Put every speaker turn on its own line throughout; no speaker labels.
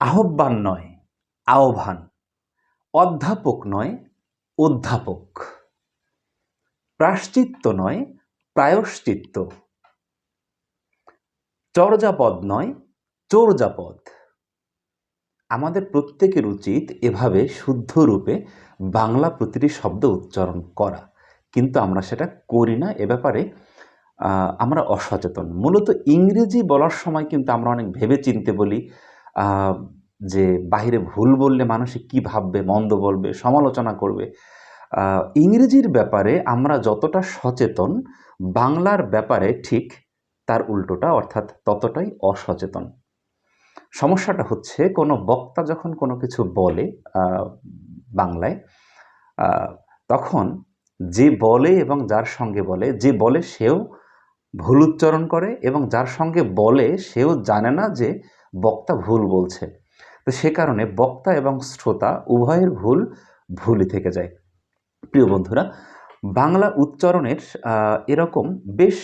আহ্বান নয়, আহ্বান। অধ্যাপক নয়, অধ্যাপক। প্রাশ্চিত্য নয়, প্রায়শ্চিত্ত। চর্যাপদ নয়, চোরজাপদ। আমাদের প্রত্যেকের উচিত এভাবে শুদ্ধ রূপে বাংলা প্রতিটি শব্দ উচ্চারণ করা। কিন্তু আমরা সেটা করি না, এ ব্যাপারে আমরা অসচেতন। মূলত ইংরেজি বলার সময় কিন্তু আমরা অনেক ভেবে চিনতে বলি যে বাহিরে ভুল বললে মানুষে কি ভাববে, মন্দ বলবে, সমালোচনা করবে ইংরেজির ব্যাপারে আমরা যতটা সচেতন, বাংলার ব্যাপারে ঠিক তার উল্টোটা অর্থাৎ ততটাই অসচেতন। সমস্যাটা হচ্ছে কোনো বক্তা যখন কোনো কিছু বলে বাংলায় তখন যে বলে এবং যার সঙ্গে বলে, যে বলে সেও ভুল উচ্চারণ করে এবং যার সঙ্গে বলে সেও জানে না যে বক্তা ভুল বলছে। তো সে কারণে বক্তা এবং শ্রোতা উভয়ের ভুল ভুলই থেকে যায়। প্রিয় বন্ধুরা, বাংলা উচ্চারণের এরকম বেশ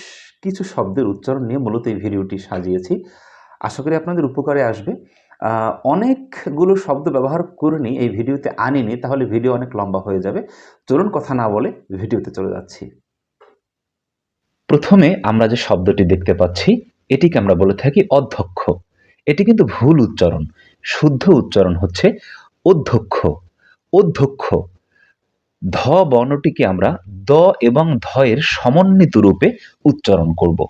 কিছু শব্দের উচ্চারণ নিয়ে মূলত এই ভিডিওটি সাজিয়েছি। আশা করি আপনাদের উপকারে আসবে। অনেকগুলো শব্দ ব্যবহার করিনি, এই ভিডিওতে আনিনি, তাহলে ভিডিও অনেক লম্বা হয়ে যাবে। চলুন কথা না বলে ভিডিওতে চলে যাচ্ছি। প্রথমে আমরা যে শব্দটি দেখতে পাচ্ছি, এটিকে আমরা বলে থাকি অধ্যক্ষ। এটি কিন্তু ভুল উচ্চারণ। শুদ্ধ উচ্চারণ হচ্ছে অধ্যক্ষ। অধ্যক্ষ। ধ বর্ণটিকে আমরা দ এবং ধ এর সমন্বিত রূপে উচ্চারণ করব।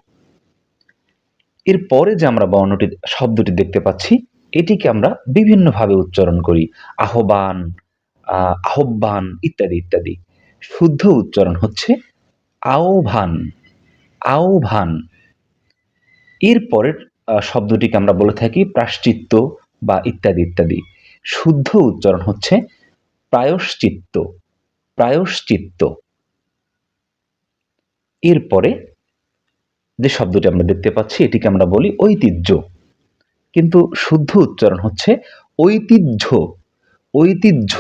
এর পরে যে আমরা বর্ণটি শব্দটি দেখতে পাচ্ছি, এটিকে আমরা বিভিন্নভাবে উচ্চারণ করি। আহ্বান আহ্বান ইত্যাদি ইত্যাদি। শুদ্ধ উচ্চারণ হচ্ছে আহ্বান আহ্বান। এর পরের শব্দটিকে আমরা বলে থাকি প্রাশ্চিত্য বা ইত্যাদি ইত্যাদি। শুদ্ধ উচ্চারণ হচ্ছে প্রায়শ্চিত্ত প্রায়শ্চিত্ত। এরপরে যে শব্দটি আমরা দেখতে পাচ্ছি, এটিকে আমরা বলি ঐতিহ্য। কিন্তু শুদ্ধ উচ্চারণ হচ্ছে ঐতিহ্য ঐতিহ্য।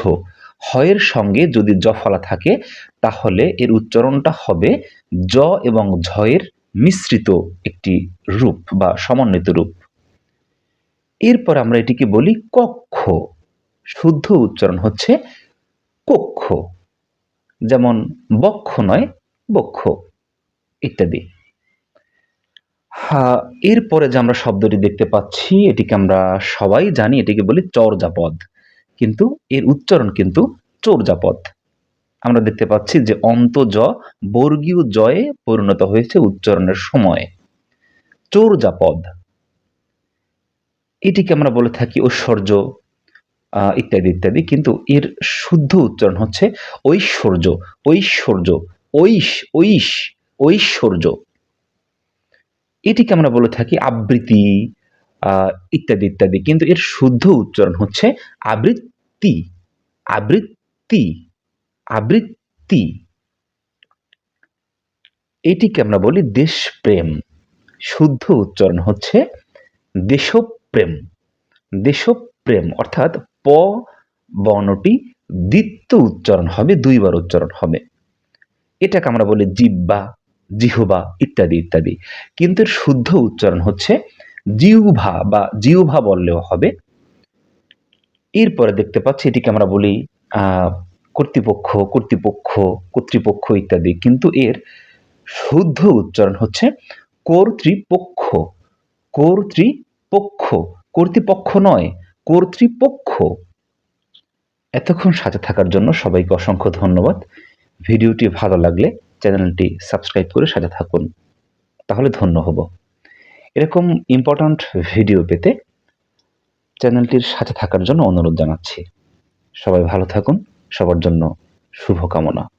হয়ের সঙ্গে যদি জ ফলা থাকে, তাহলে এর উচ্চারণটা হবে জ এবং ঝয়ের মিশ্রিত একটি রূপ বা সমন্বিত রূপ। এরপর আমরা এটিকে বলি কক্ষ। শুদ্ধ উচ্চারণ হচ্ছে কক্ষ। যেমন বক্ষ নয়, বক্ষ ইত্যাদি। হ্যাঁ এরপরে যে আমরা শব্দটি দেখতে পাচ্ছি, এটিকে আমরা সবাই জানি, এটিকে বলি চর্যাপদ। কিন্তু এর উচ্চারণ কিন্তু চোরজাপদ আমরা দেখতে পাচ্ছি যে অন্ত জ বর্গীয় জয়ে পরিণত হয়েছে উচ্চারণের সময়। চোরজাপদ এটিকে আমরা বলে থাকি ঐশ্বর্য ইত্যাদি ইত্যাদি, কিন্তু এর শুদ্ধ উচ্চারণ হচ্ছে ঐশ্বর্য ঐশ্বর্য, ঐশ ঐশ, ঐশ্বর্য। এটিকে আমরা বলে থাকি আবৃত্তি ইত্যাদি ইত্যাদি, কিন্তু এর শুদ্ধ উচ্চারণ হচ্ছে আবৃত্তি আবৃত্তি। আবৃত্তি। এটিকে আমরা বলি দেশপ্রেম। শুদ্ধ উচ্চারণ হচ্ছে দেশপ্রেম। দেশপ্রেম অর্থাৎ প বর্ণটি দ্বিতীয় উচ্চারণ হবে, দুইবার উচ্চারণ হবে। এটাকে আমরা বলি জিব্বা জিহবা ইত্যাদি ইত্যাদি। কিন্তু এর শুদ্ধ উচ্চারণ হচ্ছে জিউভা বা জিউভা বললেও হবে। এরপরে দেখতে পাচ্ছি এটিকে আমরা বলি কর্তৃপক্ষ কর্তৃপক্ষ কর্তৃপক্ষ ইত্যাদি। কিন্তু এর শুদ্ধ উচ্চারণ হচ্ছে কর্তৃপক্ষ। কর্তৃপক্ষ। কর্তৃপক্ষ নয়, কর্তৃপক্ষ। এতক্ষণ সাথে থাকার জন্য সবাইকে অসংখ্য ধন্যবাদ। ভিডিওটি ভালো লাগলে চ্যানেলটি সাবস্ক্রাইব করে সাথে থাকুন। তাহলে ধন্য হব। এরকম ইম্পর্ট্যান্ট ভিডিও পেতে চ্যানেলটির সাথে থাকার জন্য অনুরোধ জানাচ্ছি। সবাই ভালো থাকুন। সবার জন্য শুভকামনা।